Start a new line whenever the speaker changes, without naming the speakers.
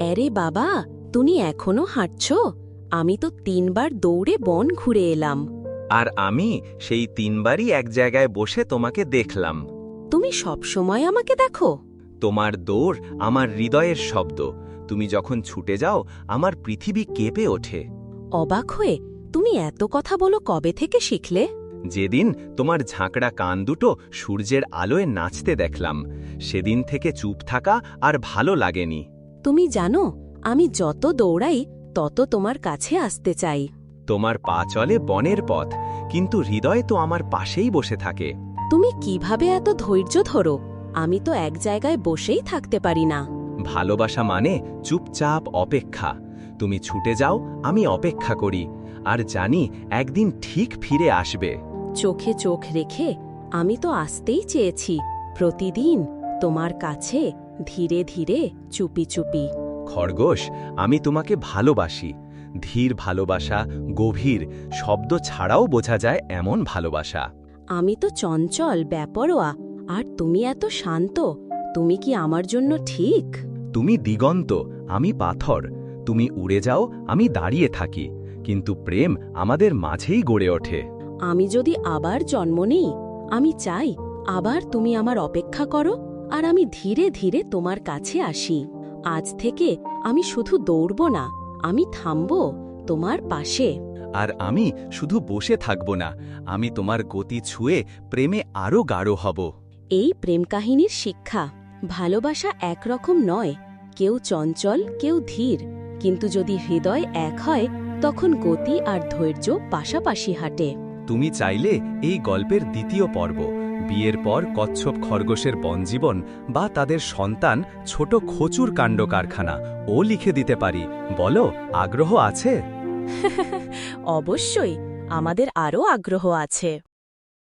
আরে বাবা তুমি এখনও হাঁটছ? আমি তো তিনবার দৌড়ে বন ঘুরে এলাম।
আর আমি সেই তিনবারই এক জায়গায় বসে তোমাকে দেখলাম।
তুমি সব সময় আমাকে দেখো।
তোমার দৌড় আমার হৃদয়ের শব্দ। তুমি যখন ছুটে যাও আমার পৃথিবী কেঁপে ওঠে।
অবাক হয়ে তুমি এত কথা বলো কবে থেকে শিখলে?
যেদিন তোমার ঝাঁকড়া কান দুটো সূর্যের আলোয় নাচতে দেখলাম সেদিন থেকে চুপ থাকা আর ভালো লাগেনি।
তুমি জানো আমি যত দৌড়াই তত তোমার কাছে আসতে চাই।
তোমার পা চলে বনের পথ কিন্তু হৃদয় তো আমার পাশেই বসে থাকে।
তুমি কীভাবে এত ধৈর্য ধরো? আমি তো এক জায়গায় বসেই থাকতে পারি না।
ভালোবাসা মানে চুপচাপ অপেক্ষা। তুমি ছুটে যাও আমি অপেক্ষা করি আর জানি একদিন ঠিক ফিরে আসবে।
চোখে চোখ রেখে আমি তো আসতেই চেয়েছি। প্রতিদিন তোমার কাছে ধীরে ধীরে চুপি চুপি।
খরগোশ আমি তোমাকে ভালোবাসি। ধীর ভালোবাসা গভীর শব্দ ছাড়াও বোঝা যায় এমন ভালোবাসা।
আমি তো চঞ্চল ব্যাপরোয়া আর তুমি এত শান্ত তুমি কি আমার জন্য ঠিক?
তুমি দিগন্ত আমি পাথর। তুমি উড়ে যাও আমি দাঁড়িয়ে থাকি। কিন্তু প্রেম আমাদের মাঝেই গড়ে ওঠে।
আমি যদি আবার জন্ম নেই আমি চাই আবার তুমি আমার অপেক্ষা করো। আর আমি ধীরে ধীরে তোমার কাছে আসি। আজ থেকে আমি শুধু দৌড়ব না আমি থামব তোমার পাশে।
আর আমি শুধু বসে থাকব না আমি তোমার গতি ছুঁয়ে প্রেমে আরও গাঢ় হব।
এই প্রেম কাহিনীর শিক্ষা ভালোবাসা একরকম নয় কেউ চঞ্চল কেউ ধীর। কিন্তু যদি হৃদয় এক হয় তখন গতি আর ধৈর্য পাশাপাশি হাঁটে।
তুমি চাইলে এই গল্পের দ্বিতীয় পর্ব বিয়ের পর কচ্ছপ খরগোশের বনজীবন বা তাদের সন্তান ছোট খচুর কাণ্ড কারখানা, ও লিখে দিতে পারি। বলো, আগ্রহ আছে?
অবশ্যই, আমাদের আরও আগ্রহ আছে।